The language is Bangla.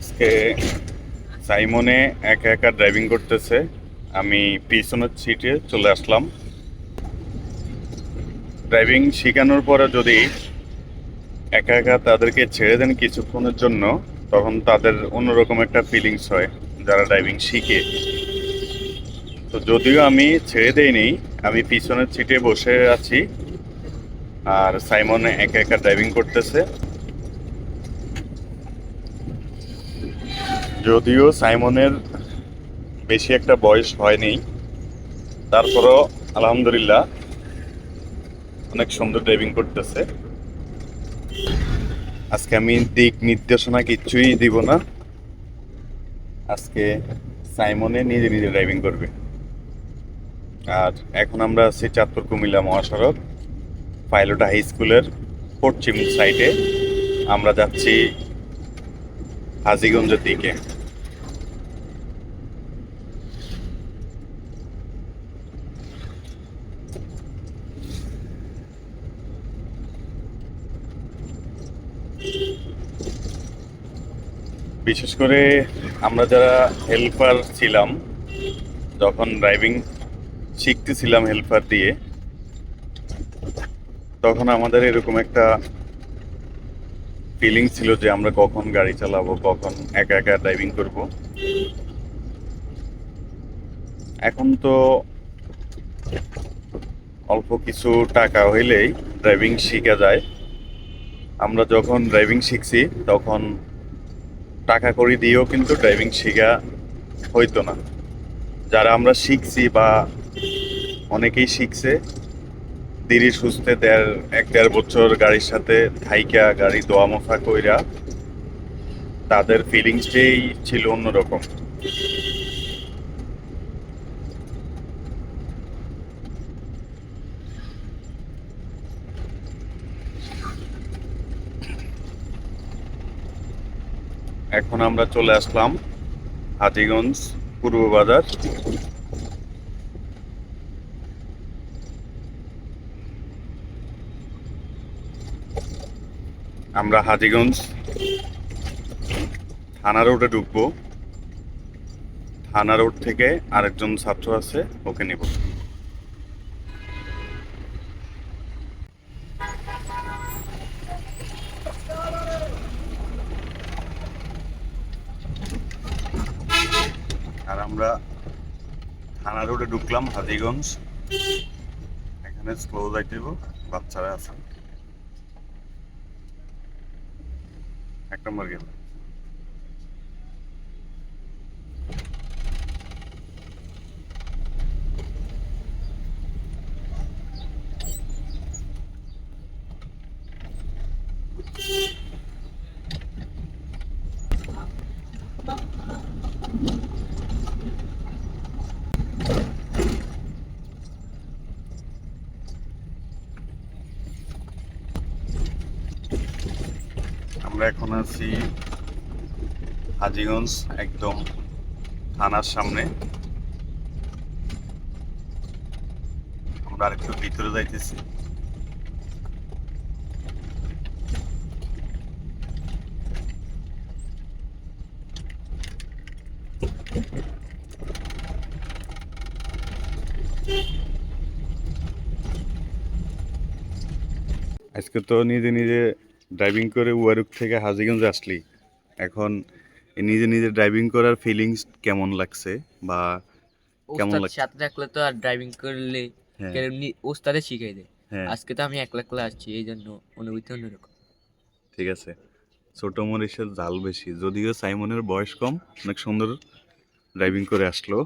আজকে সাইমনে একা একা ড্রাইভিং করতেছে। আমি পিছনের সিটে চলে আসলাম। ড্রাইভিং শেখানোর পরে যদি একা একা তাদেরকে ছেড়ে দেন কিছুক্ষণের জন্য, তখন তাদের অন্যরকম একটা ফিলিংস হয়, যারা ড্রাইভিং শিখে। তো যদিও আমি ছেড়ে দেইনি, আমি পিছনের সিটে বসে আছি, আর সাইমন একা একা ড্রাইভিং করতেছে। যদিও সাইমনের বেশি একটা বয়স হয়নি, তারপরও আলহামদুলিল্লাহ অনেক সুন্দর ড্রাইভিং করতেছে। আজকে আমি দিক নির্দেশনা কিচ্ছুই দিব না। আজকে সাইমনে নিজে নিজে ড্রাইভিং করবে। আর এখন আমরা আছি চাঁদপুর, কুমিল্লা মহাসড়ক, পাইলটা হাই স্কুলের পশ্চিম সাইডে আমরা যাচ্ছি হাজিগঞ্জের দিকে। বিশেষ করে আমরা যারা হেল্পার ছিলাম, যখন ড্রাইভিং শিখতেছিলাম হেল্পার দিয়ে, তখন আমাদের এরকম একটা ফিলিং ছিল যে আমরা কখন গাড়ি চালাবো, কখন একা একা ড্রাইভিং করব। এখন তো অল্প কিছু টাকা হইলেই ড্রাইভিং শিখা যায়। আমরা যখন ড্রাইভিং শিখছি, তখন টাকা করি দিয়েও কিন্তু ড্রাইভিং শেখা হইতো না। যারা আমরা শিখছি বা অনেকেই শিখছে, ধীরে সুস্থে দেড়, এক দেড় বছর গাড়ির সাথে থাইকা, গাড়ি দোয়া মফা কইরা, তাদের ফিলিংসটাই ছিল অন্যরকম। এখন আমরা চলে আসলাম হাজিগঞ্জ পূর্ব বাজার। আমরা হাজিগঞ্জ থানা রোডে ঢুকবো। থানা রোড থেকে আরেকজন ছাত্র আছে, ওকে নিব আর আমরা থানা রোডে ঢুকলাম হাজিগঞ্জ। এখানে ক্লোজ যাইতে বাচ্চারা আছে। এক নম্বর গেল। এখন আছি হাজিগঞ্জ একদম থানার সামনে। আমরা আরেকটু ভিতরে যাইতেছি। আজকে তো নিজে নিজে ড্রাইভিং করে উয়ারুক থেকে হাজিগঞ্জ আসলি এখন নিজে নিজে ড্রাইভিং করার ফিলিংস কেমন লাগছে বা কেমন লাগছে? সাথে থাকলে তো আর ড্রাইভিং করলে হ্যাঁ। কেমনি ওস্তাদে শিখাই দেয়। হ্যাঁ। আজকে তো আমি একলা একলা আসছি এই জন্য অনুভূতি অন্যরকম। ঠিক আছে। ছোট মরিশের জাল বেশি যদিও সাইমনের বয়স কম অনেক সুন্দর ড্রাইভিং করে আসলো।